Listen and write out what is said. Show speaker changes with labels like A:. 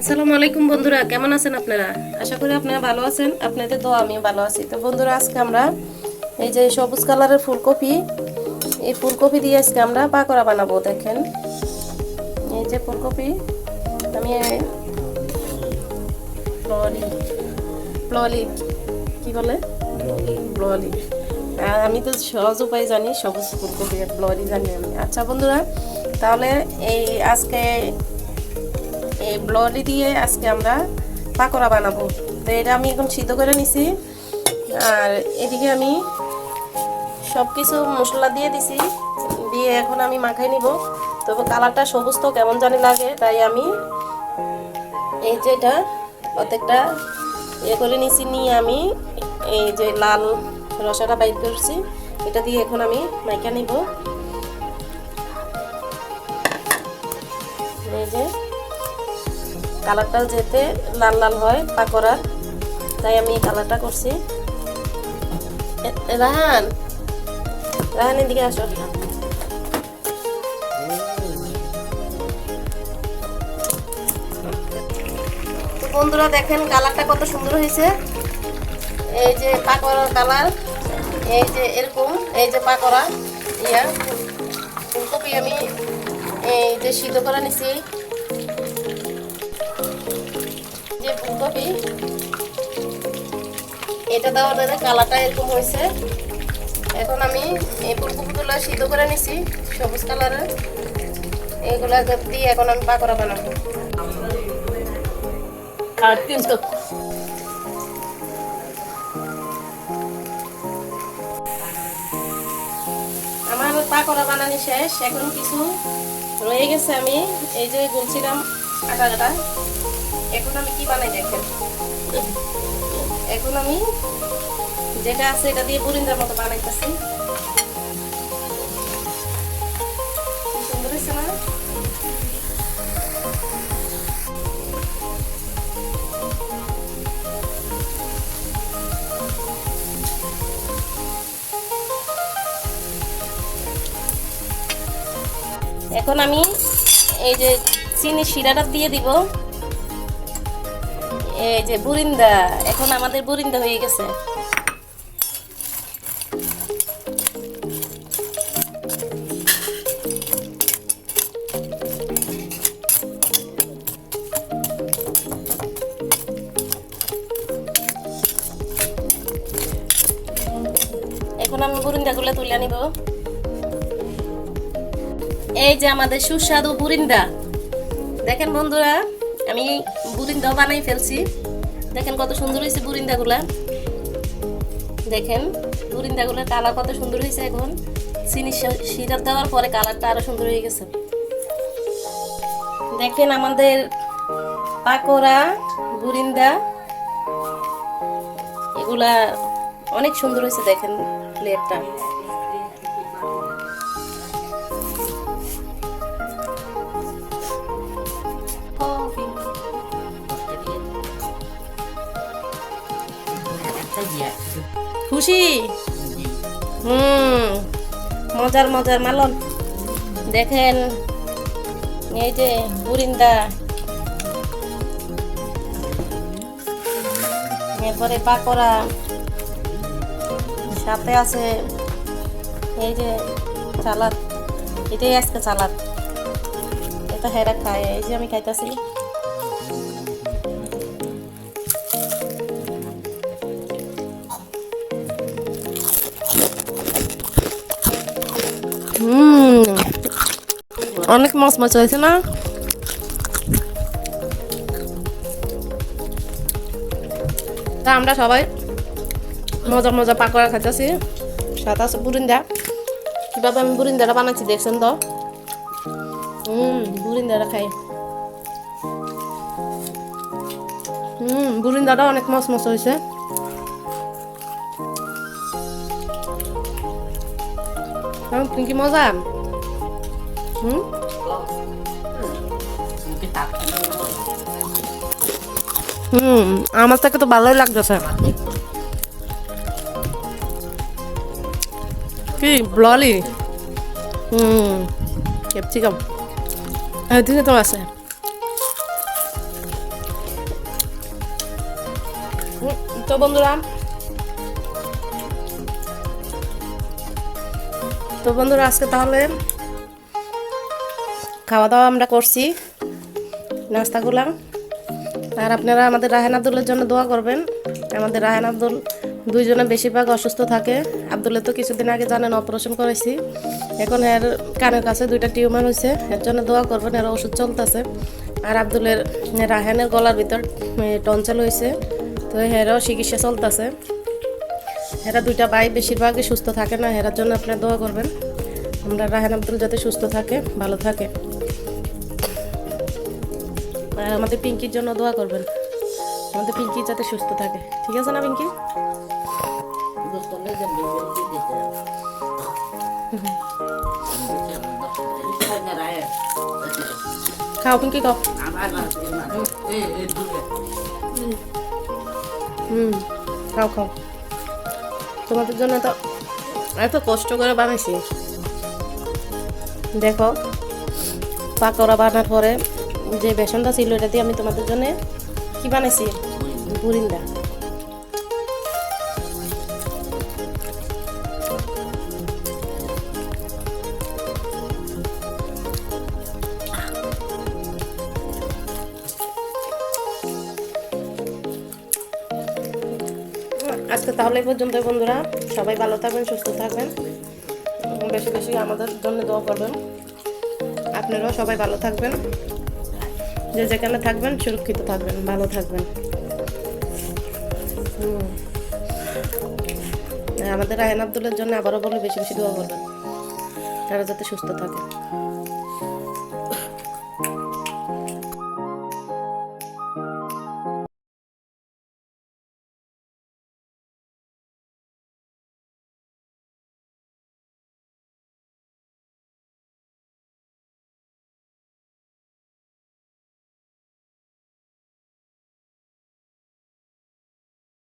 A: আসসালামু আলাইকুম বন্ধুরা, কেমন আছেন আপনারা? আশা করি আপনারা ভালো আছেন, আপনাদের তো আমিও ভালো আছি। তো বন্ধুরা, আজকে আমরা এই যে সবুজ কালারের ফুলকপি, এই ফুলকপি দিয়ে আজকে আমরা পাকোড়া বানাবো, দেখেন। এই যে ফুলকপি, আমি ব্ললি ব্ললি কি বলে? ব্ললি আমি তো সহজ উপায় জানি, সবুজ ফুলকপি ব্ললি জানি আমি। আচ্ছা বন্ধুরা, তাহলে এই আজকে এই ব্ললি দিয়ে আজকে আমরা পাকোড়া বানাবো। তো এটা আমি এখন সিদ্ধ করে নিছি। আর এদিকে আমি সব কিছু মশলা দিয়ে দিছি। দিয়ে এখন আমি মাখাই নিব। তবে কালারটা সবুজ তো, কেমন জানি লাগে। তাই আমি এই যে এটা প্রত্যেকটা ইয়ে করে নিছি, নিয়ে আমি এই যে লাল রসাটা বাইর করছি। এটা দিয়ে এখন আমি মাইকা নিব। এই যে কালারটা যেতে লাল লাল হয় পাকোড়ার তাই আমি এই কালারটা করছি। রাহান! রাহান, এদিকে আসো। বন্ধুরা, দেখেন কালারটা কত সুন্দর হয়েছে। এই যে পাকোড়ার কালার, এই যে এরকম, এই যে পাকোড়া ইয়া। ফুলকপি আমি এই যে সিদ্ধ করে নিছি। যে ফুলকপি। এটা দেওয়ার পরে কালারটা এরকম হয়েছে। এখন আমি এই ফুলকপিগুলো সিদ্ধ করে নিছি সবুজ কালারের। এইগুলা দিয়ে এখন আমি পাকোড়া বানাবো।
B: আর কিন্তু
A: আমার পাকোড়া বানানো শেষ এখন কিছু রয়ে গেছে আমি এই যে বলছিলাম আটা আটা এখন আমি কি বানাই দেখেন? এখন আমি যেটা আছে এটা দিয়ে বুরিন্দার মতো বানাইতেছি। সুন্দর হয়েছে না? এখন আমি এই যে চিনি শিরাটা দিয়ে দিব। এই যে বুরিন্দা, এখন আমাদের বুরিন্দা হয়ে গেছে। এখন আমি বুরিন্দাগুলো তুলে নিব। এই যে আমাদের সুস্বাদু বুরিন্দা। দেখেন বন্ধুরা আমি বুরিন্দাও বানাই ফেলছি। দেখেন কত সুন্দর হয়েছে বুরিন্দাগুলা। দেখেন, বুরিন্দাগুলোর কালার কত সুন্দর হয়েছে এখন। চিনি সিরাপ দেওয়ার পরে কালারটা আরও সুন্দর হয়ে গেছে। দেখেন আমাদের পাকোড়া, বুরিন্দা, এগুলা অনেক সুন্দর হয়েছে দেখেন প্লেটটা খুশি? হুম, মজার মজার মালন। দেখেন, এই যে বুরিন্দা। এরপরে পাকোড়া। সাথে আছে এই যে চালাদ এটাই আজকে চালাদ এটা হেরা খায়, এই যে আমি খাইতেছি। হুম। অনেক মাছ মাছ হয়েছে না? তা আমরা সবাই মজা মজা পাকোড়া খাইতেছি। সাথে আছে বুরিন্দা। কীভাবে আমি বুরিন্দাটা বানাচ্ছি দেখছেন তো? হুম, বুরিন্দাটা খাই। হুম বুরিন্দাটা অনেক মস মস হয়েছে। হ্যাঁ তুমি কি মজা হুম হুম আমার তাকে তো ভালোই লাগতেছে কি ললি হুম ক্যাপসিকাম এদিকে তো আছে তো বন্ধুরা তো বন্ধুরা, আজকে তাহলে খাওয়া দাওয়া আমরা করছি, নাস্তা করলাম। আর আপনারা আমাদের রাহেন আব্দুলের জন্য দোয়া করবেন। আমাদের রাহেন আব্দুল দুইজনে বেশিরভাগ অসুস্থ থাকে। আব্দুলের তো কিছুদিন আগে জানেন, অপারেশন করেছি। এখন এর কানের কাছে দুইটা টিউমার হয়েছে। এর জন্য দোয়া করবেন, এর ওষুধ চলতেছে। আর আব্দুলের রাহেনের গলার ভিতর টনচেল হয়েছে। তো হেরও চিকিৎসা চলতেছে। এরা দুইটা ভাই বেশিরভাগই সুস্থ থাকে না এরার জন্য আপনারা দোয়া করবেন। আমরা রাহেন আব্দুল যাতে সুস্থ থাকে, ভালো থাকে। আর আমাদের পিঙ্কির জন্য দোয়া করবেন, আমাদের পিঙ্কি যাতে সুস্থ থাকে। ঠিক আছে না, পিঙ্কি? খাও পিঙ্কি, খাও। হুম, খাও খাও। তোমাদের জন্য তো এত কষ্ট করে বানাইছি। দেখো পাকোড়া বানার পরে যে বেসনটা ছিল এটা দিয়ে আমি তোমাদের জন্য কি বানাইছি? বুরিন্দা তাহলে পর্যন্ত বন্ধুরা, সবাই ভালো থাকবেন, সুস্থ থাকবেন। বেশি বেশি আমাদের জন্য দোয়া করবেন। আপনারাও সবাই ভালো থাকবেন। যে যেখানে থাকবেন, সুরক্ষিত থাকবেন, ভালো থাকবেন। আমাদের আয়ন আব্দুলের জন্য আবারও বলে বেশি বেশি দোয়া করবেন। তারা যাতে সুস্থ থাকে।